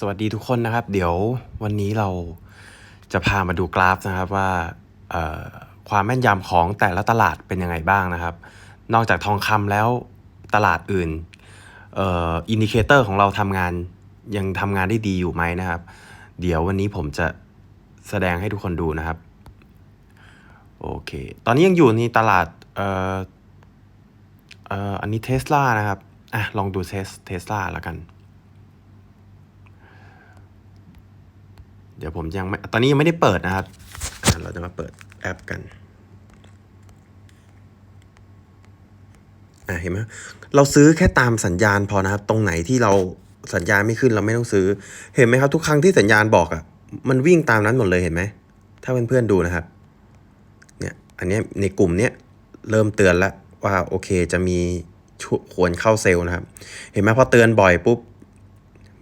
สวัสดีทุกคนนะครับ เดี๋ยววันนี้เราจะพามาดูกราฟนะครับว่าความแม่นยำของแต่ละตลาดเป็นยังไงบ้างนะครับ นอกจากทองคำแล้วตลาดอื่นอินดิเคเตอร์ของเราทำงานยังทำงานได้ดีอยู่ไหมนะครับ เดี๋ยววันนี้ผมจะแสดงให้ทุกคนดูนะครับโอเค ตอนนี้ยังอยู่ในตลาดเอ่อเอ่ออันนี้เทสลานะครับอะลองดูเทสเทสลาแล้วกัน เดี๋ยวผมยังไม่ตอนนี้ยังไม่ได้เปิดนะครับ เราจะมาเปิดแอปกันอะเห็นไหมเราซื้อแค่ตามสัญญาณพอนะครับ ตรงไหนที่เราสัญญาณไม่ขึ้นเราไม่ต้องซื้อ เห็นไหมครับ ทุกครั้งที่สัญญาณบอกอะ่ะ มันวิ่งตามนั้นหมดเลยเห็นไหม ถ้าเพื่อนๆดูนะครับ เนี่ย อันนี้ในกลุ่มเนี้ยเริ่มเตือนแล้วว่าโอเคจะมีควรเข้าเซลล์นะครับ เห็นไหมพอเตือนบ่อยปุ๊บ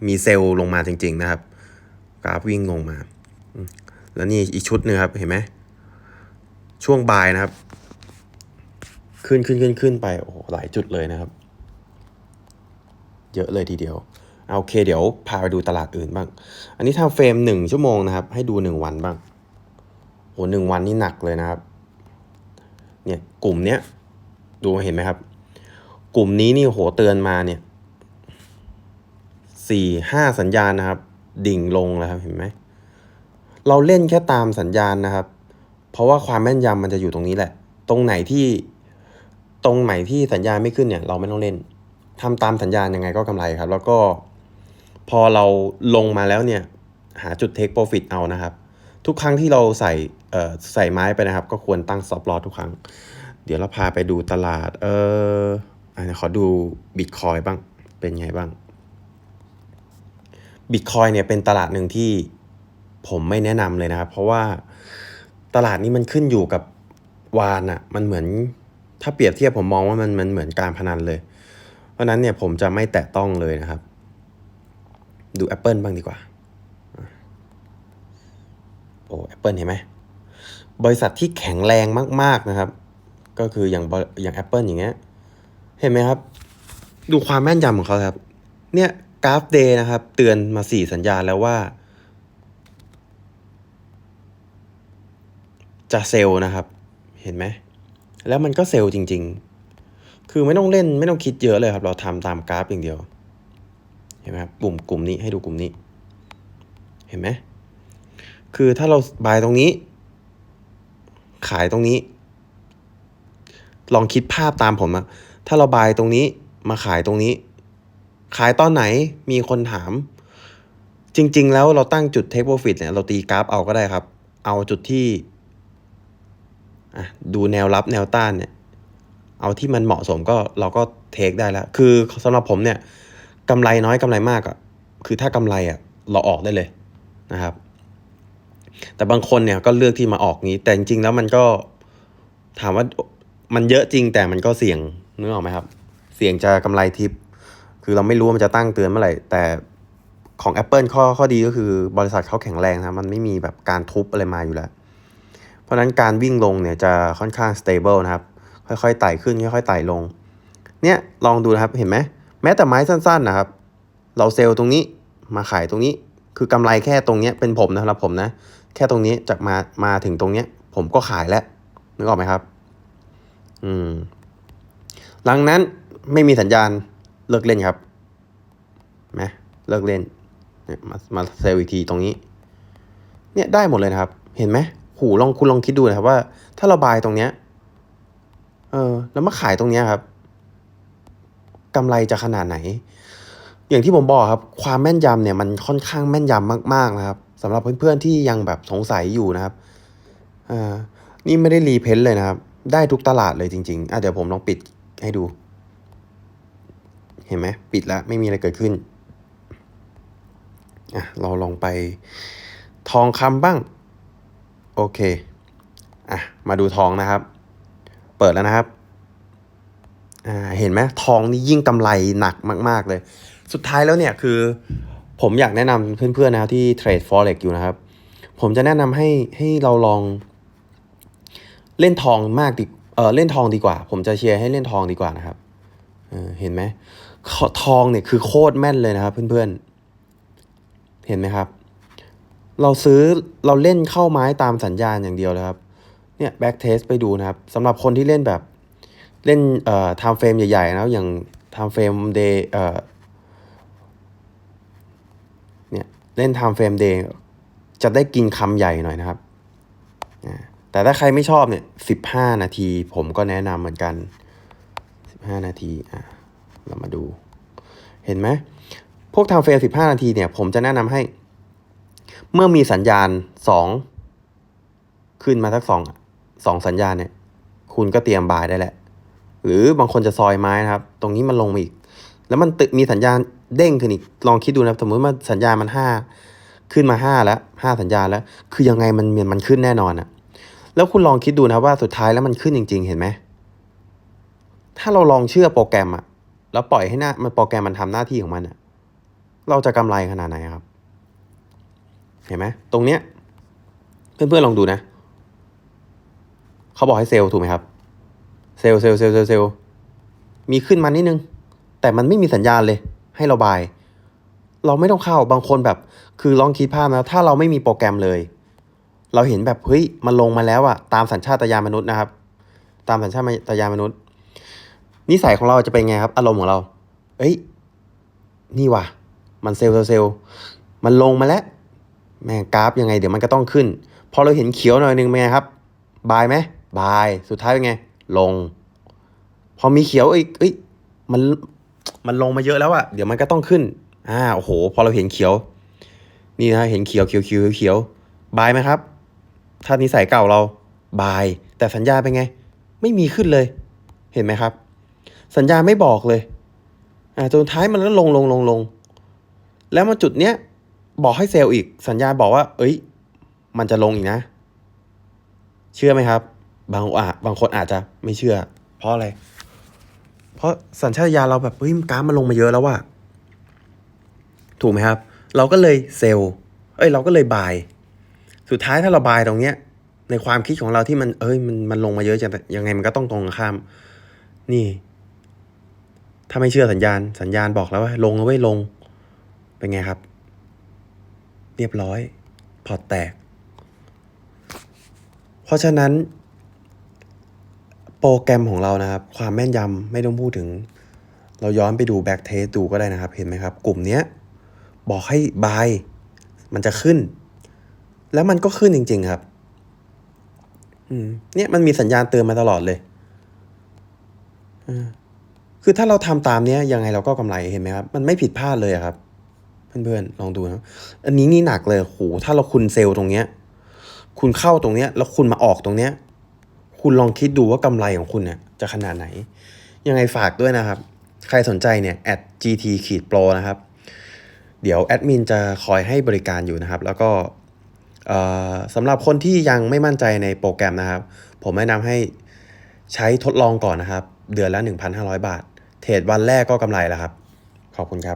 มีเซลล์ลงมาจริง ๆ นะครับ กราฟวิ่งลงมา แล้วนี่อีกชุดหนึงครับ เห็นไหม ช่วงบ่ายนะครับ ขึ้นขึ้นขึ้นขึ้นไป โอ้โห หลายจุดเลยนะครับ เยอะเลยทีเดียว เอาโอเค เดี๋ยวพาไปดูตลาดอื่นบ้าง อันนี้ทำเฟรมหนึ่งชั่วโมงนะครับ ให้ดูหนึ่งวันบ้างโหหนึ่งวันนี่หนักเลยนะครับ เนี่ยกลุ่มเนี้ย ดูเห็นไหมครับ กลุ่มนี้นี่โหเตือนมาเนี่ยสี่ห้าสัญญาณนะครับ ดิ่งลงแล้วครับเห็นไหมเราเล่นแค่ตามสัญญาณนะครับ เพราะว่าความแม่นยำมันจะอยู่ตรงนี้แหละ ตรงไหนที่ตรงไหนที่สัญญาณไม่ขึ้นเนี่ย เราไม่ต้องเล่นทำตามสัญญาณยังไงก็กำไรครับ แล้วก็พอเราลงมาแล้วเนี่ย หาจุด take profit เอานะครับ ทุกครั้งที่เราใส่ใส่ไม้ไปนะครับ ก็ควรตั้ง stop loss ทุกครั้ง เดี๋ยวเราพาไปดูตลาด เอออะเดี๋ยวขอดูบิตคอยบ้างเป็นไงบ้าง บิตคอยเนี่ยเป็นตลาดหนึ่งที่ผมไม่แนะนำเลยนะครับ เพราะว่าตลาดนี้มันขึ้นอยู่กับวานอะมันเหมือนถ้าเปรียบเทียบผมมองว่ามันมันเหมือนการพนันเลย เพราะนั้นเนี่ยผมจะไม่แตะต้องเลยนะครับ ดู Apple บ้างดีกว่า โอ้ Apple เห็นไหม บริษัทที่แข็งแรงมาก ๆนะครับ ก็คืออย่างอย่าง Apple อย่างเงี้ย เห็นไหมครับ ดูความแม่นยำของเขาครับ เนี่ย กราฟเดย์นะครับ เตือนมาสี่สัญญาณแล้วว่า จะเซลนะครับ เห็นไหม แล้วมันก็เซลจริง ๆ คือไม่ต้องเล่นไม่ต้องคิดเยอะเลยครับ เราทำตามกราฟอย่างเดียว เห็นไหมครับกลุ่มกลุ่มนี้ให้ดูกลุ่มนี้ เห็นไหม คือถ้าเราบายตรงนี้ ขายตรงนี้ ลองคิดภาพตามผมอะถ้าเราบายตรงนี้มาขายตรงนี้ ขายตอนไหนมีคนถาม จริง ๆ แล้วเราตั้งจุด take profit เนี่ยเราตีกราฟเอาก็ได้ครับ เอาจุดที่ดูแนวรับแนวต้านเนี่ย เอาที่มันเหมาะสมก็เราก็เทคได้แล้ว คือสำหรับผมเนี่ยกำไรน้อยกำไรมากอะ่ะคือถ้ากำไรอะ่ะเราออกได้เลยนะครับ แต่บางคนเนี่ยก็เลือกที่มาออกนี้ แต่จริงๆแล้วมันก็ถามว่ามันเยอะจริงแต่มันก็เสี่ยงนึกออกไหมครับ เสี่ยงจะกำไรทิป คือเราไม่รู้ว่ามันจะตั้งเตือนเมื่อไหร่ แต่ของ Apple ข้อข้อดีก็คือบริษัทเขาแข็งแรงนะ มันไม่มีแบบการทุบอะไรมาอยู่แล้ว เพราะนั้นการวิ่งลงเนี่ยจะค่อนข้าง stable นะครับ ค่อยๆไต่ขึ้น ค่อยๆไต่ลง เนี่ยลองดูนะครับ เห็นไหม แม้แต่ไม้สั้นๆนะครับ เราเซลล์ตรงนี้มาขายตรงนี้ คือกำไรแค่ตรงนี้เป็นผมนะครับผมนะ แค่ตรงนี้จากมา มาถึงตรงนี้ผมก็ขายแล้ว นึกออกไหมครับ อืม หลังนั้นไม่มีสัญญาณ เลิกเล่นครับไหมเลิกเล่นเนี่ยมามาเซลล์อีกทีตรงนี้ เนี่ยได้หมดเลยนะครับ เห็นไหมหูลองคุณลองคิดดูนะครับว่า ถ้าเราบายตรงเนี้ยเออแล้วมาขายตรงเนี้ยครับกำไรจะขนาดไหน อย่างที่ผมบอกครับ ความแม่นยำเนี่ยมันค่อนข้างแม่นยำมาก ๆนะครับสำหรับเพื่อนๆที่ยังแบบสงสัยอยู่นะครับอ่านี่ไม่ได้รีเพนตเลยนะครับ ได้ทุกตลาดเลยจริงๆอะเดี๋ยวผมลองปิดให้ดู เห็นไหมปิดแล้วไม่มีอะไรเกิดขึ้นอะเราลองไปทองคำบ้าง โอเคอะมาดูทองนะครับ เปิดแล้วนะครับอ่าเห็นไหมทองนี่ยิ่งกำไรหนักมาก ๆ เลย สุดท้ายแล้วเนี่ยคือ ผมอยากแนะนำเพื่อนๆนะครับที่เทรด forex อยู่นะครับ ผมจะแนะนำให้ให้เราลอง เล่นทองมากดีเออเล่นทองดีกว่า ผมจะเชียร์ให้เล่นทองดีกว่านะครับเออเห็นไหม ทองเนี่ยคือโคตรแม่นเลยนะครับเพื่อนๆ เห็นไหมครับ เราซื้อเราเล่นเข้าไม้ตามสัญญาณอย่างเดียวเลยครับ เนี่ยแบ็กเทสไปดูนะครับสำหรับคนที่เล่นแบบเล่นเอ่อไทม์เฟรมใหญ่ๆนะอย่างไทม์เฟรมเดย์เอ่อเนี่ยเล่นไทม์เฟรมเดย์จะได้กินคำใหญ่หน่อยนะครับ แต่ถ้าใครไม่ชอบเนี่ยสิบห้านาทีผมก็แนะนำเหมือนกันสิบห้านาทีอะ เรามาดู เห็นไหมพวกทม์เฟรมสิบห้านาทีเนี่ย ผมจะแนะนำให้ เมื่อมีสัญญาณสองขึ้นมาสักสองสองสัญญาณเนี่ย คุณก็เตรียมบายได้แหละ หรือบางคนจะซอยไม้นะครับ ตรงนี้มันลงมาอีก แล้วมันมีสัญญาณเด้งขึ้นอีก ลองคิดดูนะครับสมมติว่าสัญญาณมันห้าขึ้นมาห้าแล้วห้าสัญญาณแล้ว คือยังไงมันมันมันขึ้นแน่นอนอะแล้วคุณลองคิดดูนะว่าสุดท้ายแล้วมันขึ้นจริง ๆ เห็นไหมถ้าเราลองเชื่อโปรแกรมอะ แล้วปล่อยให้หน้ามันโปรแกรมมันทำหน้าที่ของมันอะเราจะกำไรขนาดไหนครับ เห็นไหมตรงเนี้ย เพื่อนๆลองดูนะ เขาบอกให้เซลล์ถูกไหมครับเซลเซลล์เซลล์เซลล์เซลล์มีขึ้นมานิดนึง แต่มันไม่มีสัญญาณเลย ให้เราบาย เราไม่ต้องเข้าบางคนแบบ คือลองคิดภาพนะ ถ้าเราไม่มีโปรแกรมเลย เราเห็นแบบเฮ้ยมันลงมาแล้วอะตามสัญชาตญาณมนุษย์นะครับ ตามสัญชาตญาณมนุษย์ นิสัยของเราจะเป็นไงครับ อารมณ์ของเรา เอ้ย นี่ว่ะ มันเซลล์เซลล์เซลมันลงมาแล้ว แม่งกราฟยังไง เดี๋ยวมันก็ต้องขึ้น พอเราเห็นเขียวหน่อยหนึงเป็นไงครับ บายไหม บาย สุดท้ายเป็นไง ลง พอมีเขียวเอีกเอ้ย มัน มันลงมาเยอะแล้วอะเดี๋ยวมันก็ต้องขึ้น อ่า โอ้โห พอเราเห็นเขียว นี่นะ เห็นเขียวเขียวเขียวเขียว บายไหมครับ ถ้านิสัยเก่าเรา บาย แต่สัญญาเป็นไง ไม่มีขึ้นเลย เห็นไหมครับ สัญญาไม่บอกเลย อ่าจนท้ายมันก็ลงลงลงลง แล้วมาจุดเนี้ยบอกให้เซลล์อีก สัญญาบอกว่า เอ้ย มันจะลงอีกนะ เชื่อไหมครับ บางอาบางคนอาจจะไม่เชื่อ เพราะอะไร เพราะสัญชาตญาณเราแบบเฮ้ยกราฟมันลงมาเยอะแล้วว่ะถูกไหมครับ เราก็เลยเซลล์ เอ้ย เราก็เลยบาย สุดท้ายถ้าเราบายตรงเนี้ย ในความคิดของเราที่มัน เอ้ย มันมันลงมาเยอะจังยังไงมันก็ต้องตรงข้าม นี่ ถ้าไม่เชื่อสัญญาณ สัญญาณบอกแล้วว่าลงเอาไว้ลง เป็นไงครับ เรียบร้อย พอร์ตแตก เพราะฉะนั้น โปรแกรมของเรานะครับ ความแม่นยำไม่ต้องพูดถึง เราย้อนไปดูแบ็กเทสดูก็ได้นะครับ เห็นไหมครับ กลุ่มเนี้ย บอกให้บาย มันจะขึ้น แล้วมันก็ขึ้นจริง ๆ ครับอืมเนี่ยมันมีสัญญาณเตือนมาตลอดเลย อืม คือถ้าเราทำตามเนี้ยยังไงเราก็กำไรเห็นไหมครับ มันไม่ผิดพลาดเลยครับ เพื่อนๆลองดูนะอันนี้นี่หนักเลยโหถ้าเราคุณเซลล์ตรงเนี้ย คุณเข้าตรงเนี้ย แล้วคุณมาออกตรงเนี้ย คุณลองคิดดูว่ากำไรของคุณเนี่ยจะขนาดไหน ยังไงฝากด้วยนะครับ ใครสนใจเนี่ย at gt ขีด pro นะครับ เดี๋ยวแอดมินจะคอยให้บริการอยู่นะครับ แล้วก็เอ่อสำหรับคนที่ยังไม่มั่นใจในโปรแกรมนะครับ ผมแนะนำให้ใช้ทดลองก่อนนะครับ เดือนละ 1,500 บาท เทรดวันแรกก็กำไรแล้วครับ ขอบคุณครับ